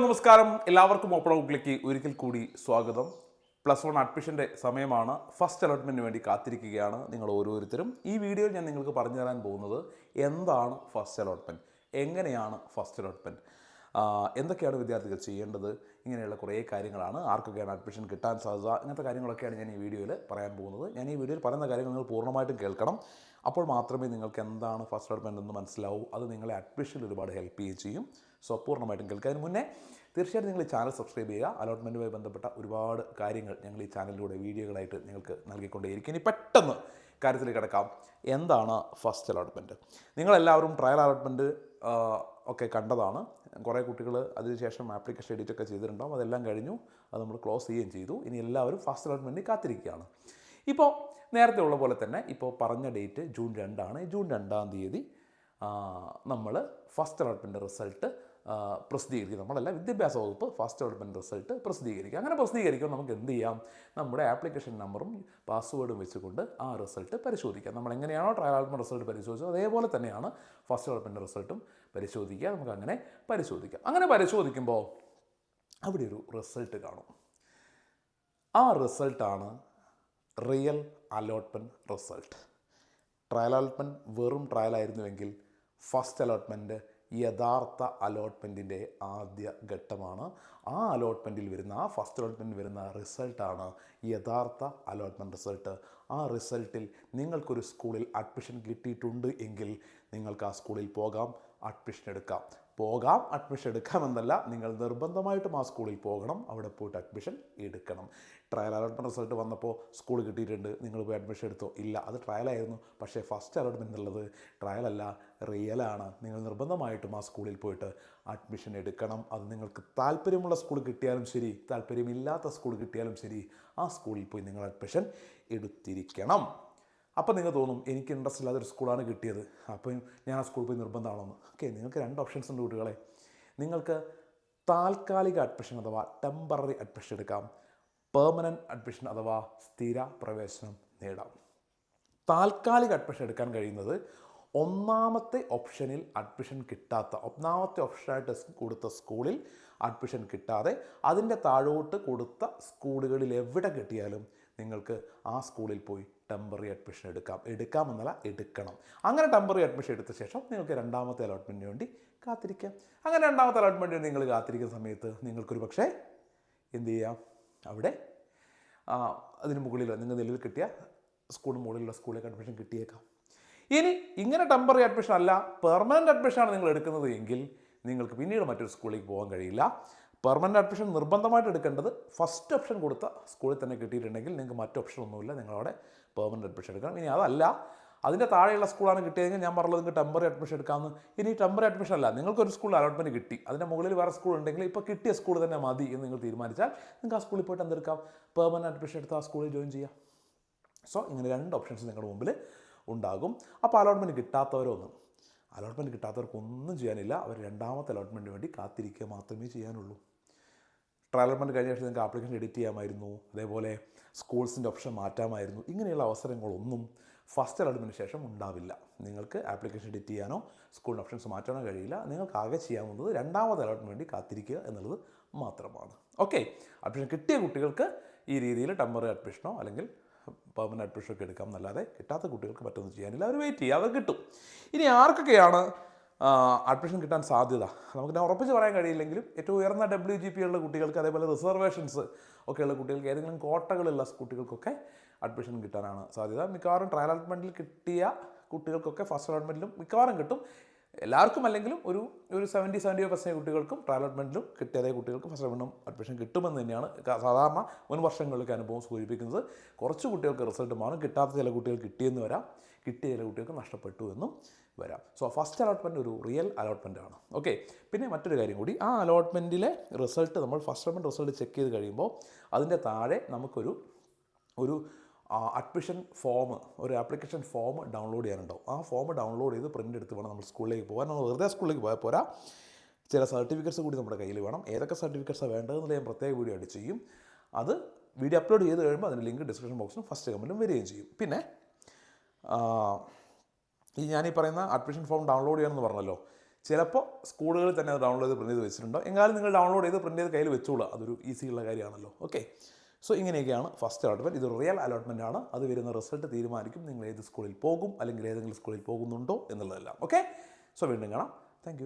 നമസ്കാരം. എല്ലാവർക്കും ഓപ്പൺ ഔട്ട്ലേക്ക് ഒരിക്കൽ കൂടി സ്വാഗതം. പ്ലസ് വൺ അഡ്മിഷന്റെ സമയമാണ്. ഫസ്റ്റ് അലോട്ട്മെന്റിന് വേണ്ടി കാത്തിരിക്കുകയാണ് നിങ്ങൾ ഓരോരുത്തരും. ഈ വീഡിയോയിൽ ഞാൻ നിങ്ങൾക്ക് പറഞ്ഞു തരാൻ പോകുന്നത് എന്താണ് ഫസ്റ്റ് അലോട്ട്മെന്റ് എങ്ങനെയാണ് ഫസ്റ്റ് അലോട്ട്മെന്റ് എന്തൊക്കെയാണ് വിദ്യാർത്ഥികൾ ചെയ്യേണ്ടത്? ഇങ്ങനെയുള്ള കുറേ കാര്യങ്ങളാണ്. ആർക്കൊക്കെയാണ് അഡ്മിഷൻ കിട്ടാൻ സാധ്യത? ഇങ്ങനത്തെ കാര്യങ്ങളൊക്കെയാണ് ഞാൻ ഈ വീഡിയോയിൽ പറയാൻ പോകുന്നത്. ഞാൻ ഈ വീഡിയോയിൽ പറയുന്ന കാര്യങ്ങൾ നിങ്ങൾ പൂർണമായിട്ടും കേൾക്കണം. അപ്പോൾ മാത്രമേ നിങ്ങൾക്ക് എന്താണ് ഫസ്റ്റ് അഡ്മെന്റ് എന്ന് മനസ്സിലാവൂ. അത് നിങ്ങളെ അഡ്മിഷനിൽ ഒരുപാട് ഹെൽപ്പ് ചെയ്യുകയും ചെയ്യും. സോ പൂർണമായിട്ടും കേൾക്കാൻ മുന്നേ തീർച്ചയായിട്ടും നിങ്ങൾ ഈ ചാനൽ സബ്സ്ക്രൈബ് ചെയ്യുക. അലോട്ട്മെന്റുമായി ബന്ധപ്പെട്ട ഒരുപാട് കാര്യങ്ങൾ ഞങ്ങൾ ഈ ചാനലിലൂടെ വീഡിയോകളായിട്ട് നിങ്ങൾക്ക് നൽകിക്കൊണ്ടേയിരിക്കും. ഇനി പെട്ടെന്ന് കാര്യത്തിൽ കിടക്കാം. എന്താണ് ഫസ്റ്റ് അലോട്ട്മെന്റ് നിങ്ങളെല്ലാവരും ട്രയൽ അലോട്ട്മെന്റ് ഒക്കെ കണ്ടതാണ്. കുറേ കുട്ടികൾ അതിനുശേഷം ആപ്ലിക്കേഷൻ എഡിറ്റ് ഒക്കെ ചെയ്തിട്ടുണ്ടാവും. അതെല്ലാം കഴിഞ്ഞു. അത് നമ്മൾ ക്ലോസ് ചെയ്യുകയും ചെയ്തു. ഇനി എല്ലാവരും ഫസ്റ്റ് അലോട്ട്മെന്റ് കാത്തിരിക്കുകയാണ്. ഇപ്പോൾ നേരത്തെ ഉള്ള പോലെ തന്നെ ഇപ്പോൾ പറഞ്ഞ ഡേറ്റ് ജൂൺ രണ്ടാണ്. ജൂൺ രണ്ടാം തീയതി നമ്മൾ ഫസ്റ്റ് അലോട്ട്മെന്റ് റിസൾട്ട് പ്രസിദ്ധീകരിക്കും. നമ്മളല്ല വിദ്യാഭ്യാസ വകുപ്പ് ഫാസ്റ്റ് ഡെവലപ്മെന്റ് റിസൾട്ട് പ്രസിദ്ധീകരിക്കും. അങ്ങനെ പ്രസിദ്ധീകരിക്കുമ്പോൾ നമുക്ക് എന്ത് ചെയ്യാം? നമ്മുടെ ആപ്ലിക്കേഷൻ നമ്പറും പാസ്വേഡും വെച്ചുകൊണ്ട് ആ റിസൾട്ട് പരിശോധിക്കാം. നമ്മൾ എങ്ങനെയാണോ ട്രയൽ ഡെവലപ്മെന്റ് റിസൾട്ട് പരിശോധിച്ചത് അതേപോലെ തന്നെയാണ് ഫസ്റ്റ് ഡെവലപ്മെന്റ് റിസൾട്ടും പരിശോധിക്കുക. നമുക്ക് അങ്ങനെ പരിശോധിക്കാം. അങ്ങനെ പരിശോധിക്കുമ്പോൾ അവിടെ ഒരു റിസൾട്ട് കാണും. ആ റിസൾട്ടാണ് real allotment result trial allotment വെറും ട്രയൽ ആയിരുന്നുവെങ്കിൽ ഫസ്റ്റ് അലോട്ട്മെന്റ് യഥാർത്ഥ അലോട്ട്മെന്റിന്റെ ആദ്യ ഘട്ടമാണ്. ആ അലോട്ട്മെന്റിൽ വരുന്ന ആ ഫസ്റ്റ് അലോട്ട്മെന്റിൽ വരുന്ന റിസൾട്ടാണ് യഥാർത്ഥ അലോട്ട്മെന്റ് റിസൾട്ട് ആ റിസൾട്ടിൽ നിങ്ങൾക്കൊരു സ്കൂളിൽ അഡ്മിഷൻ കിട്ടിയിട്ടുണ്ട് എങ്കിൽ നിങ്ങൾക്ക് ആ സ്കൂളിൽ പോകാം അഡ്മിഷൻ എടുക്കാം. പോകാം അഡ്മിഷൻ എടുക്കാമെന്നല്ല. നിങ്ങൾ നിർബന്ധമായിട്ടും ആ സ്കൂളിൽ പോകണം. അവിടെ പോയിട്ട് അഡ്മിഷൻ എടുക്കണം. ട്രയൽ അലോട്ട്മെന്റ് റിസൾട്ട് വന്നപ്പോൾ സ്കൂൾ കിട്ടിയിട്ടുണ്ട്. നിങ്ങൾ പോയി അഡ്മിഷൻ എടുത്തോ? ഇല്ല. അത് ട്രയലായിരുന്നു പക്ഷേ ഫസ്റ്റ് അലോട്ട്മെന്റ് എന്നുള്ളത് ട്രയലല്ല റിയലാണ് നിങ്ങൾ നിർബന്ധമായിട്ടും ആ സ്കൂളിൽ പോയിട്ട് അഡ്മിഷൻ എടുക്കണം. അത് നിങ്ങൾക്ക് താല്പര്യമുള്ള സ്കൂൾ കിട്ടിയാലും ശരി താല്പര്യമില്ലാത്ത സ്കൂൾ കിട്ടിയാലും ശരി ആ സ്കൂളിൽ പോയി നിങ്ങൾ അഡ്മിഷൻ എടുത്തിരിക്കണം. അപ്പോൾ നിങ്ങൾ തോന്നും എനിക്ക് ഇൻട്രസ്റ്റ് ഇല്ലാത്തൊരു സ്കൂളാണ് കിട്ടിയത്. അപ്പോൾ ഞാൻ ആ സ്കൂളിൽ പോയി നിർബന്ധമാണെന്ന്. ഓക്കെ നിങ്ങൾക്ക് രണ്ട് ഓപ്ഷൻസ് ഉണ്ട് കുട്ടികളെ. നിങ്ങൾക്ക് താൽക്കാലിക അഡ്മിഷൻ അഥവാ ടെമ്പററി അഡ്മിഷൻ എടുക്കാം. പെർമനന്റ് അഡ്മിഷൻ അഥവാ സ്ഥിര പ്രവേശനം നേടാം. താൽക്കാലിക അഡ്മിഷൻ എടുക്കാൻ കഴിയുന്നത് ഒന്നാമത്തെ ഓപ്ഷനിൽ അഡ്മിഷൻ കിട്ടാത്ത ഒന്നാമത്തെ ഓപ്ഷനായിട്ട് കൊടുത്ത സ്കൂളിൽ അഡ്മിഷൻ കിട്ടാതെ അതിന്റെ താഴോട്ട് കൊടുത്ത സ്കൂളുകളിൽ എവിടെ കിട്ടിയാലും നിങ്ങൾക്ക് ആ സ്കൂളിൽ പോയി ടെമ്പററി അഡ്മിഷൻ എടുക്കാം. എടുക്കാമെന്നല്ല എടുക്കണം. അങ്ങനെ ടെമ്പററി അഡ്മിഷൻ എടുത്ത ശേഷം നിങ്ങൾക്ക് രണ്ടാമത്തെ അലോട്ട്മെന്റിന് വേണ്ടി കാത്തിരിക്കാം. അങ്ങനെ രണ്ടാമത്തെ അലോട്ട്മെന്റിന് നിങ്ങൾ കാത്തിരിക്കുന്ന സമയത്ത് നിങ്ങൾക്കൊരു പക്ഷേ എന്ത് ചെയ്യാം? അവിടെ അതിന് മുകളിൽ നിങ്ങൾ നിലവിൽ കിട്ടിയ സ്കൂളിന് മുകളിലുള്ള സ്കൂളിലേക്ക് അഡ്മിഷൻ കിട്ടിയേക്കാം. ഇനി ഇങ്ങനെ ടെമ്പററി അഡ്മിഷൻ അല്ല പെർമനന്റ് അഡ്മിഷനാണ് നിങ്ങൾ എടുക്കുന്നത് എങ്കിൽ നിങ്ങൾക്ക് പിന്നീട് മറ്റൊരു സ്കൂളിലേക്ക് പോകാൻ കഴിയില്ല. പെർമനന്റ് അഡ്മിഷൻ നിർബന്ധമായിട്ട് എടുക്കേണ്ടത് ഫസ്റ്റ് ഓപ്ഷൻ കൊടുത്ത സ്കൂളിൽ തന്നെ കിട്ടിയിട്ടുണ്ടെങ്കിൽ നിങ്ങൾക്ക് മറ്റ് ഓപ്ഷൻ ഒന്നുമില്ല. നിങ്ങളവിടെ പെർമനന്റ് അഡ്മിഷൻ എടുക്കണം. ഇനി അതല്ല അതിന്റെ താഴെയുള്ള സ്കൂളാണ് കിട്ടിയതെങ്കിൽ ഞാൻ പറഞ്ഞത് നിങ്ങൾക്ക് ടെമ്പററി അഡ്മിഷൻ എടുക്കാമെന്ന്. ഇനി ടെമ്പററി അഡ്മിഷൻ അല്ല നിങ്ങൾക്കൊരു സ്കൂൾ അലോട്ട്മെന്റ് കിട്ടി. അതിന്റെ മുകളിൽ വേറെ സ്കൂൾ ഉണ്ടെങ്കിൽ ഇപ്പോൾ കിട്ടിയ സ്കൂൾ തന്നെ മതി എന്ന് നിങ്ങൾ തീരുമാനിച്ചാൽ നിങ്ങൾക്ക് ആ സ്കൂളിൽ പോയിട്ട് എന്തെടുക്കാം? പെർമനന്റ് അഡ്മിഷൻ എടുത്ത് ആ സ്കൂളിൽ ജോയിൻ ചെയ്യാം സോ ഇങ്ങനെ രണ്ട് ഓപ്ഷൻസ് നിങ്ങളുടെ മുമ്പിൽ ഉണ്ടാകും. അപ്പോൾ അലോട്ട്മെന്റ് കിട്ടാത്തവരൊന്നും അലോട്ട്മെന്റ് കിട്ടാത്തവർക്കൊന്നും ചെയ്യാനില്ല. അവർ രണ്ടാമത്തെ അലോട്ട്മെന്റിന് വേണ്ടി കാത്തിരിക്കുക മാത്രമേ ചെയ്യാനുള്ളൂ. ട്രയൽമെന്റ് കഴിഞ്ഞ ശേഷം നിങ്ങൾക്ക് ആപ്ലിക്കേഷൻ എഡിറ്റ് ചെയ്യാമായിരുന്നു അതേപോലെ സ്കൂൾസിന്റെ ഓപ്ഷൻ മാറ്റാമായിരുന്നു ഇങ്ങനെയുള്ള അവസരങ്ങളൊന്നും ഫസ്റ്റ് അലോട്ട്മെന്റിന് ശേഷം ഉണ്ടാവില്ല. നിങ്ങൾക്ക് ആപ്ലിക്കേഷൻ എഡിറ്റ് ചെയ്യാനോ സ്കൂളിന്റെ ഓപ്ഷൻസ് മാറ്റാനോ കഴിയില്ല. നിങ്ങൾക്ക് ആകെ ചെയ്യാവുന്നത് രണ്ടാമത് അലോട്ട്മെന്റ് വേണ്ടി കാത്തിരിക്കുക എന്നുള്ളത് മാത്രമാണ്. ഓക്കെ അഡ്മിഷൻ കിട്ടിയ കുട്ടികൾക്ക് ഈ രീതിയിൽ ടെമ്പററി അഡ്മിഷനോ അല്ലെങ്കിൽ പെർമനന്റ് അഡ്മിഷനൊക്കെ എടുക്കാം എന്നല്ലാതെ കിട്ടാത്ത കുട്ടികൾക്ക് മറ്റൊന്നും ചെയ്യാനില്ല. അവർ വെയിറ്റ് ചെയ്യുക അവർ കിട്ടും. ഇനി ആർക്കൊക്കെയാണ് അഡ്മിഷൻ കിട്ടാൻ സാധ്യത. നമുക്ക് ഞാൻ ഉറപ്പിച്ച് പറയാൻ കഴിയില്ലെങ്കിലും ഏറ്റവും ഉയർന്ന ഡബ്ല്യു ജി പി ഉള്ള കുട്ടികൾക്ക് അതേപോലെ റിസർവേഷൻസ് ഒക്കെയുള്ള കുട്ടികൾക്ക് ഏതെങ്കിലും കോട്ടകളുള്ള കുട്ടികൾക്കൊക്കെ അഡ്മിഷൻ കിട്ടാനാണ് സാധ്യത. മിക്കവാറും ട്രയൽ അലോട്ട്മെന്റിൽ കിട്ടിയ കുട്ടികൾക്കൊക്കെ ഫസ്റ്റ് അലോട്ട്മെന്റിലും മിക്കവാറും കിട്ടും. എല്ലാവർക്കും അല്ലെങ്കിലും ഒരു ഒരു സെവന്റി സെവന്റി ഫൈവ് പെർസെന്റ് കുട്ടികൾക്കും ട്രയൽ അലോട്ട്മെന്റിലും കിട്ടിയതേ കുട്ടികൾക്ക് ഫസ്റ്റ് അലോട്ട്മെന്റും അഡ്മിഷൻ കിട്ടുമെന്ന് തന്നെയാണ് സാധാരണ മുൻ വർഷങ്ങളിലൊക്കെ അനുഭവം സൂചിപ്പിക്കുന്നത്. കുറച്ച് കുട്ടികൾക്ക് റിസൾട്ട് മാറും കിട്ടാത്ത ചില കുട്ടികൾ കിട്ടിയെന്ന് വരാം. കിട്ടിയ ചില കുട്ടികൾക്ക് നഷ്ടപ്പെട്ടു എന്നും വരാം. സോ ഫസ്റ്റ് അലോട്ട്മെന്റ് ഒരു റിയൽ അലോട്ട്മെന്റ് ആണ്. ഓക്കെ പിന്നെ മറ്റൊരു കാര്യം കൂടി ആ അലോട്ട്മെന്റിലെ റിസൾട്ട് നമ്മൾ ഫസ്റ്റ് അലോട്ട്മെന്റ് റിസൾട്ട് ചെക്ക് ചെയ്ത് കഴിയുമ്പോൾ അതിന്റെ താഴെ നമുക്കൊരു ഒരു അഡ്മിഷൻ ഫോം ഒരു ആപ്ലിക്കേഷൻ ഫോം ഡൗൺലോഡ് ചെയ്യാനുണ്ടാവും ആ ഫോം ഡൗൺലോഡ് ചെയ്ത് പ്രിന്റ് എടുത്ത് വേണം നമ്മൾ സ്കൂളിലേക്ക് പോകാൻ. നമ്മൾ വെറുതെ സ്കൂളിലേക്ക് പോയാൽ പോരാ. ചില സർട്ടിഫിക്കറ്റ്സ് കൂടി നമ്മുടെ കയ്യിൽ വേണം. ഏതൊക്കെ സർട്ടിഫിക്കറ്റ്സാണ് വേണ്ടതെന്നുള്ള ഞാൻ പ്രത്യേക വീഡിയോ ആയിട്ട് ചെയ്യും. അത് വീഡിയോ അപ്ലോഡ് ചെയ്ത് കഴിയുമ്പോൾ അതിന്റെ ലിങ്ക് ഡിസ്ക്രിപ്ഷൻ ബോക്സിലും ഫസ്റ്റ് കമന്റും വരികയും ചെയ്യും. പിന്നെ ഈ ഞാൻ ഈ പറയുന്ന അഡ്മിഷൻ ഫോം ഡൗൺലോഡ് ചെയ്യണമെന്ന് പറഞ്ഞല്ലോ. ചിലപ്പോൾ സ്കൂളുകളിൽ തന്നെ അത് ഡൗൺലോഡ് ചെയ്ത് പ്രിന്റ് ചെയ്ത് വെച്ചിട്ടുണ്ടോ? എങ്കിലും നിങ്ങൾ ഡൗൺലോഡ് ചെയ്ത് പ്രിന്റ് ചെയ്ത് കയ്യിൽ വെച്ചോളൂ അതൊരു ഈസിയുള്ള കാര്യമാണല്ലോ. ഓക്കെ സോ ഇങ്ങനെയൊക്കെയാണ് ഫസ്റ്റ് അലോട്ട്മെന്റ് ഇത് റിയൽ അലോട്ട്മെന്റ് ആണ്. അത് വരുന്ന റിസൾട്ട് തീരുമാനിക്കും. നിങ്ങൾ ഏത് സ്കൂളിൽ പോകും അല്ലെങ്കിൽ ഏതെങ്കിലും സ്കൂളിൽ പോകുന്നുണ്ടോ എന്നുള്ളതെല്ലാം. ഓക്കെ സോ വീണ്ടും കാണാം. താങ്ക്